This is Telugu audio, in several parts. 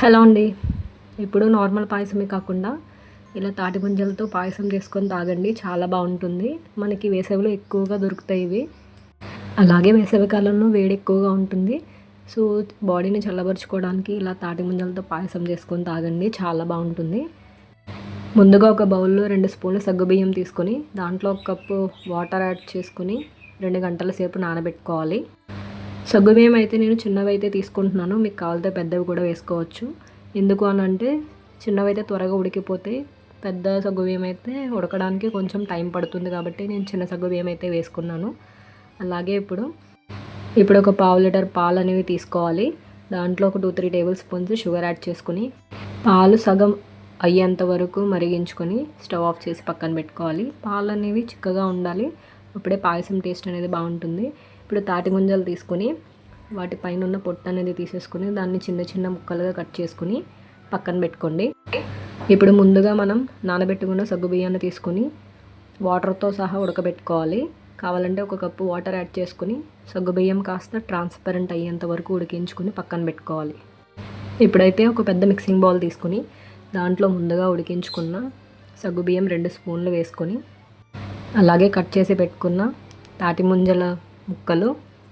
హలో అండి. ఇప్పుడు నార్మల్ పాయసమే కాకుండా ఇలా తాటి ముంజలతో పాయసం చేసుకొని తాగండి. చాలా బాగుంటుంది. మనకి వేసవిలో ఎక్కువగా దొరుకుతాయి ఇవి. అలాగే వేసవి కాలంలో వేడి ఎక్కువగా ఉంటుంది. సో బాడీని చల్లబరుచుకోవడానికి ఇలా తాటి ముంజలతో పాయసం చేసుకొని తాగండి. చాలా బాగుంటుంది. ముందుగా ఒక బౌల్లో రెండు స్పూన్లు సగ్గుబియ్యం తీసుకొని దాంట్లో ఒక కప్పు వాటర్ యాడ్ చేసుకొని రెండు గంటల సేపు నానబెట్టుకోవాలి. సగ్గుబియ్యం అయితే నేను చిన్నవి అయితే తీసుకుంటున్నాను. మీకు కావాలితే పెద్దవి కూడా వేసుకోవచ్చు. ఎందుకు అని అంటే చిన్నవి అయితే త్వరగా ఉడికిపోతాయి. పెద్ద సగ్గుబియ్యం అయితే ఉడకడానికి కొంచెం టైం పడుతుంది కాబట్టి నేను చిన్న సగ్గుబియ్యం అయితే వేసుకున్నాను. అలాగే ఇప్పుడు ఇప్పుడు ఒక పావు లీటర్ పాలు అనేవి తీసుకోవాలి. దాంట్లో ఒక two three tablespoons sugar add చేసుకుని పాలు సగం అయ్యేంత వరకు మరిగించుకొని స్టవ్ ఆఫ్ చేసి పక్కన పెట్టుకోవాలి. పాలు అనేవి చిక్కగా ఉండాలి. అప్పుడే పాయసం టేస్ట్ అనేది బాగుంటుంది. ఇప్పుడు తాటి ముంజలు తీసుకొని వాటి పైన ఉన్న పొట్టు అనేది తీసేసుకుని దాన్ని చిన్న చిన్న ముక్కలుగా కట్ చేసుకుని పక్కన పెట్టుకోండి. ఇప్పుడు ముందుగా మనం నానబెట్టుకున్న సగ్గు బియ్యాన్ని తీసుకొని వాటర్తో సహా ఉడకబెట్టుకోవాలి. కావాలంటే ఒక కప్పు వాటర్ యాడ్ చేసుకుని సగ్గు బియ్యం కాస్త ట్రాన్స్పరెంట్ అయ్యేంత వరకు ఉడికించుకుని పక్కన పెట్టుకోవాలి. ఇప్పుడైతే ఒక పెద్ద మిక్సింగ్ బౌల్ తీసుకుని దాంట్లో ముందుగా ఉడికించుకున్న సగ్గుబియ్యం రెండు స్పూన్లు వేసుకొని అలాగే కట్ చేసి పెట్టుకున్న తాటి ముంజల ముక్కలు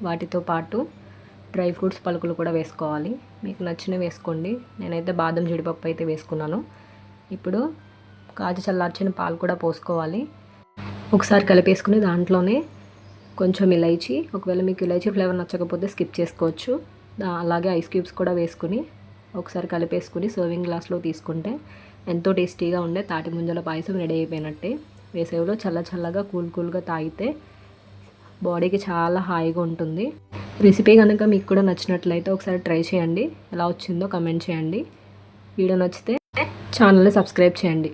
వాటితో పాటు డ్రై ఫ్రూట్స్ పలుకులు కూడా వేసుకోవాలి. మీకు నచ్చినవి వేసుకోండి. నేనైతే బాదం జీడిపప్పు అయితే వేసుకున్నాను. ఇప్పుడు కాచి చల్లార్చిన పాలు కూడా పోసుకోవాలి. ఒకసారి కలిపేసుకుని దాంట్లోనే కొంచెం ఇలైచి ఒకవేళ మీకు ఇలైచి ఫ్లేవర్ నచ్చకపోతే స్కిప్ చేసుకోవచ్చు. అలాగే ఐస్ క్యూబ్స్ కూడా వేసుకుని ఒకసారి కలిపేసుకుని సర్వింగ్ గ్లాస్లో తీసుకుంటే ఎంతో టేస్టీగా ఉండే తాటి ముంజల పాయసం రెడీ అయిపోయినట్టే. వేసవిలో చల్ల చల్లగా కూల్ కూల్గా తాగితే బాడీకి చాలా హాయిగా ఉంటుంది. రెసిపీ కనుక మీకు కూడా నచ్చినట్లయితే ఒకసారి ట్రై చేయండి. ఎలా వచ్చిందో కమెంట్ చేయండి. వీడియో నచ్చితే ఛానల్ని సబ్స్క్రైబ్ చేయండి.